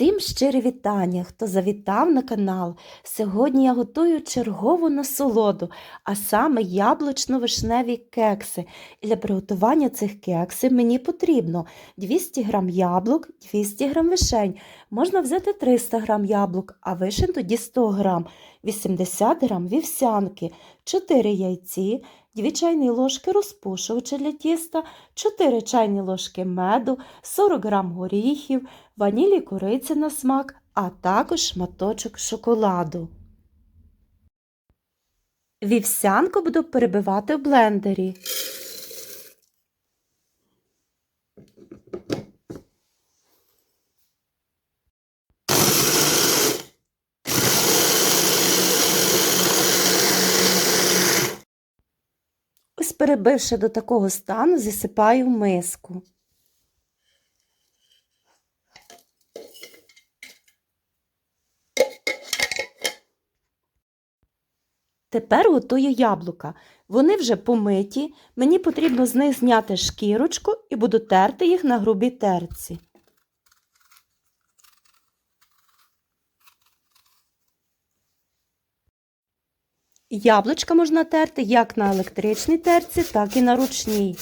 Усім щирі вітання, хто завітав на канал. Сьогодні я готую чергову насолоду, а саме яблучно-вишневі кекси. І для приготування цих кексів мені потрібно 200 г яблук, 200 г вишень. Можна взяти 300 г яблук, а вишень тоді 100 г, 80 г вівсянки, 4 яйці, 2 чайні ложки розпушувача для тіста, 4 чайні ложки меду, 40 г горіхів, ванілі кориці на смак, а також шматочок шоколаду. Вівсянку буду перебивати в блендері. Ось перебивши до такого стану, засипаю в миску. Тепер готую яблука. Вони вже помиті, мені потрібно з них зняти шкірочку і буду терти їх на грубій терці. Яблучка можна терти як на електричній терці, так і на ручній.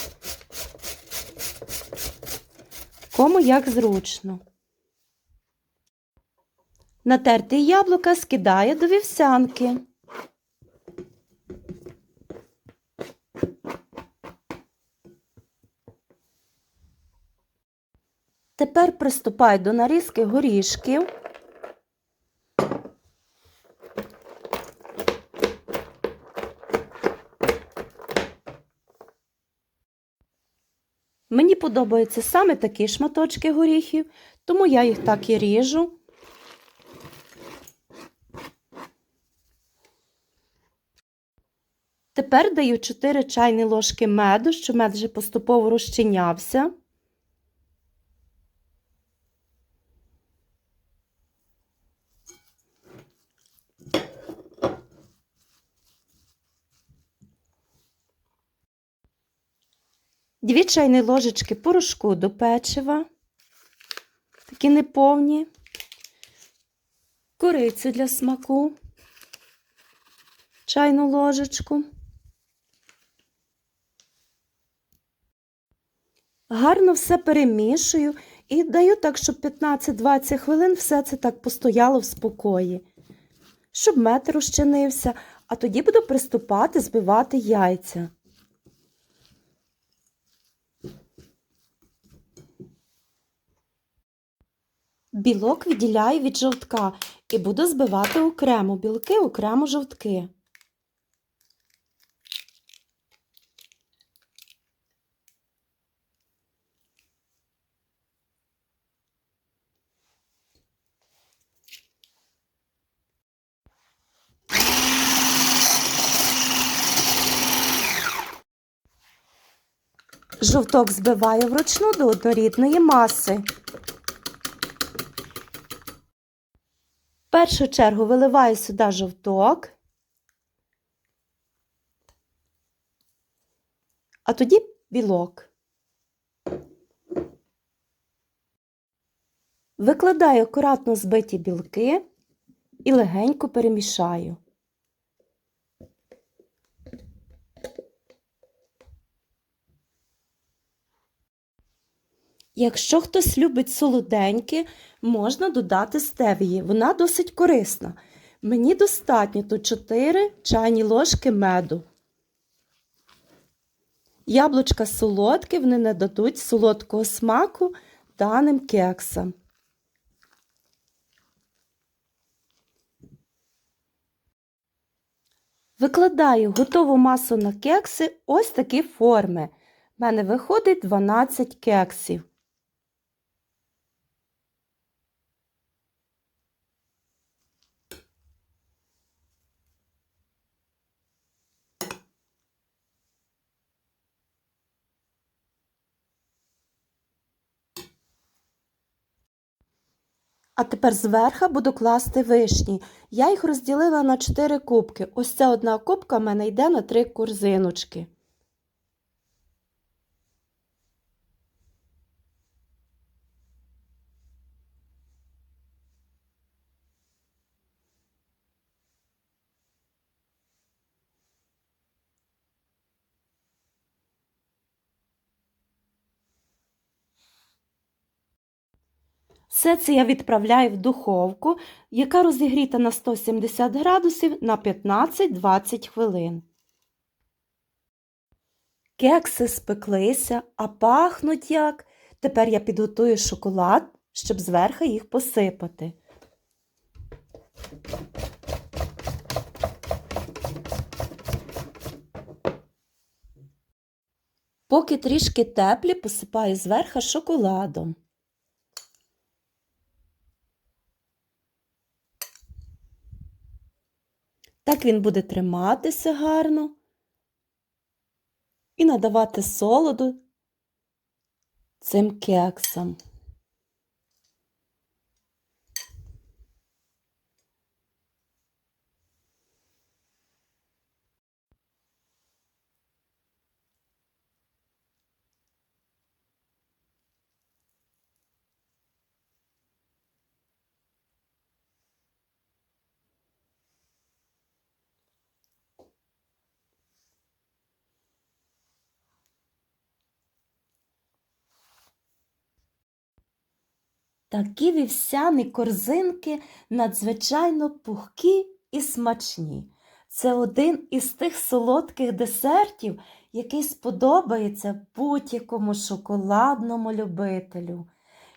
Кому як зручно. Натерті яблука скидаю до вівсянки. Тепер приступаю до нарізки горішків. Мені подобаються саме такі шматочки горіхів, тому я їх так і ріжу. Тепер даю 4 чайні ложки меду, щоб мед вже поступово розчинявся. Дві чайні ложечки порошку до печива, такі неповні, корицю для смаку, чайну ложечку. Гарно все перемішую і даю так, щоб 15-20 хвилин все це так постояло в спокої, щоб мед розчинився, а тоді буду приступати збивати яйця. Білок відділяю від жовтка і буду збивати окремо білки, окремо жовтки. Жовток збиваю вручну до однорідної маси. В першу чергу виливаю сюди жовток, а тоді білок. Викладаю акуратно збиті білки і легенько перемішаю. Якщо хтось любить солоденьке, можна додати стевії. Вона досить корисна. Мені достатньо тут 4 чайні ложки меду. Яблучка солодкі, вони не дадуть солодкого смаку даним кексам. Викладаю готову масу на кекси ось такі форми. У мене виходить 12 кексів. А тепер зверху буду класти вишні. Я їх розділила на 4 кубки. Ось ця одна кубка в мене йде на 3 корзиночки. Все це я відправляю в духовку, яка розігріта на 170 градусів на 15-20 хвилин. Кекси спеклися, а пахнуть як. Тепер я підготую шоколад, щоб зверху їх посипати. Поки трішки теплі, посипаю зверху шоколадом. Так він буде триматися гарно і надавати солоду цим кексам. Такі вівсяні корзинки надзвичайно пухкі і смачні. Це один із тих солодких десертів, який сподобається будь-якому шоколадному любителю.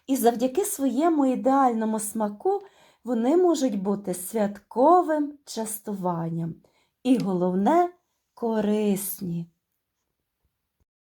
І завдяки своєму ідеальному смаку вони можуть бути святковим частуванням. І головне корисні.